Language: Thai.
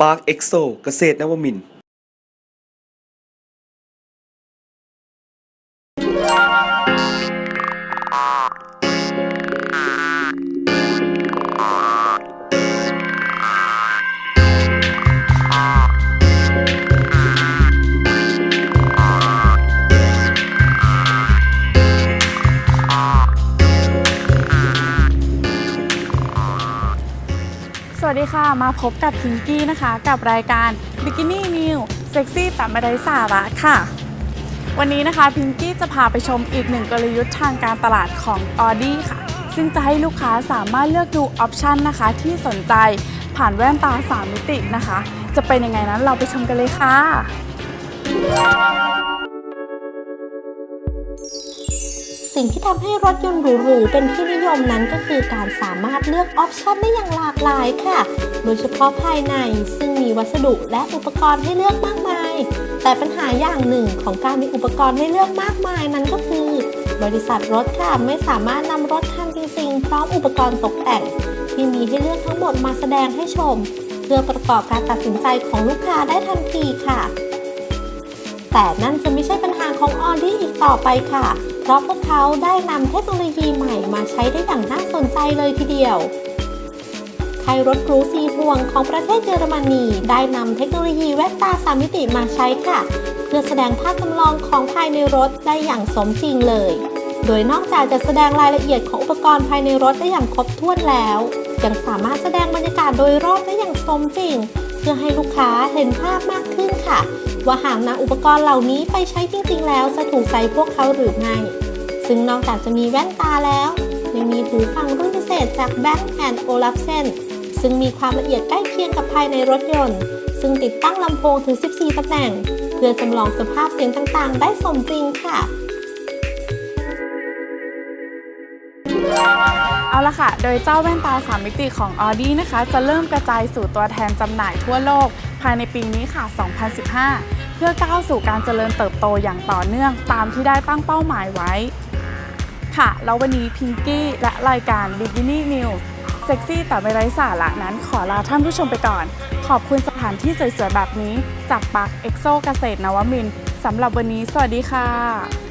ปาร์คเอ็กโซเกษตรนวมิน วัสดีค่ะ มาพบกับพิงกี้นะคะ กับรายการ Bikini New เซ็กซี่แต่ไม่ได้สาระค่ะ วันนี้นะคะพิงกี้จะพาไปชมอีกหนึ่งกลยุทธ์ทางการตลาดของ Audi ค่ะ ซึ่งจะให้ลูกค้าสามารถเลือกดูออปชันนะคะ ที่สนใจผ่านแว่นตา 3 มิตินะคะ จะเป็นยังไงนั้นเราไปชมกันเลยค่ะ สิ่งที่ทำให้รถยนต์หรูๆเป็นที่นิยมนั้นก็คือการสามารถเลือกออปชันได้อย่างหลากหลายค่ะ โดยเฉพาะภายในซึ่งมีวัสดุและอุปกรณ์ให้เลือกมากมาย แต่ปัญหาอย่างหนึ่งของการมีอุปกรณ์ให้เลือกมากมายนั้นก็คือบริษัทรถค่ะไม่สามารถนำรถคันจริงๆพร้อมอุปกรณ์ตกแต่ง ที่มีให้เลือกทั้งหมดมาแสดงให้ชม เพื่อประกอบการตัดสินใจของลูกค้าได้ทันทีค่ะ แต่นั่นจะไม่ใช่ปัญหาของ Audi อีกต่อไปค่ะ เพราะพวกเขาได้นำเทคโนโลยีใหม่มาใช้ได้อย่างน่าสนใจเลยทีเดียวค่ายรถรูซีห่วงของประเทศเยอรมนีได้นำเทคโนโลยีแว่นตาสามมิติมาใช้ค่ะ เพื่อแสดงภาพจำลองของภายในรถได้อย่างสมจริงเลย โดยนอกจากจะแสดงรายละเอียดของอุปกรณ์ภายในรถได้อย่างครบถ้วนแล้ว ยังสามารถแสดงบรรยากาศโดยรอบได้อย่างสมจริง เพื่อให้ลูกค้าเห็นภาพมากขึ้นค่ะ ว่าหากนำอุปกรณ์เหล่านี้ไปใช้จริงๆ แล้วจะถูกใจพวกเขาหรือไม่ ซึ่งนอกจากจะมีแว่นตาแล้วยังมีหูฟังรุ่นพิเศษจาก b a n k o l a f s e n ซึ่งมีความละเอียดใกล้เคียงกับภายในรถยนต์ ซึ่งติดตั้งลำโพงถึง 14 ตำแหน่ง เพื่อจำลองสภาพเสียงต่างๆ ได้สมจริงค่ะเอาละค่ะ โดยเจ้าแว่นตา 3 มิติของ Audi นะคะ จะเริ่มกระจายสู่ตัวแทนจำหน่ายทั่วโลก ภายในปีนี้ค่ะ 2015 เพื่อก้าวสู่การเจริญเติบโตอย่างต่อเนื่องตามที่ได้ตั้งเป้าหมายไว้ ค่ะ แล้ววันนี้พิงกี้และรายการ b i g i n i News เซ็กซี่แต่ไม่ไร้สาระนั้นขอลาท่านผู้ชมไปก่อน ขอบคุณสถานที่สวยๆแบบนี้ จากปาร์คเอ็กโซเกษตรนวมินสำหรับวันนี้ สวัสดีค่ะ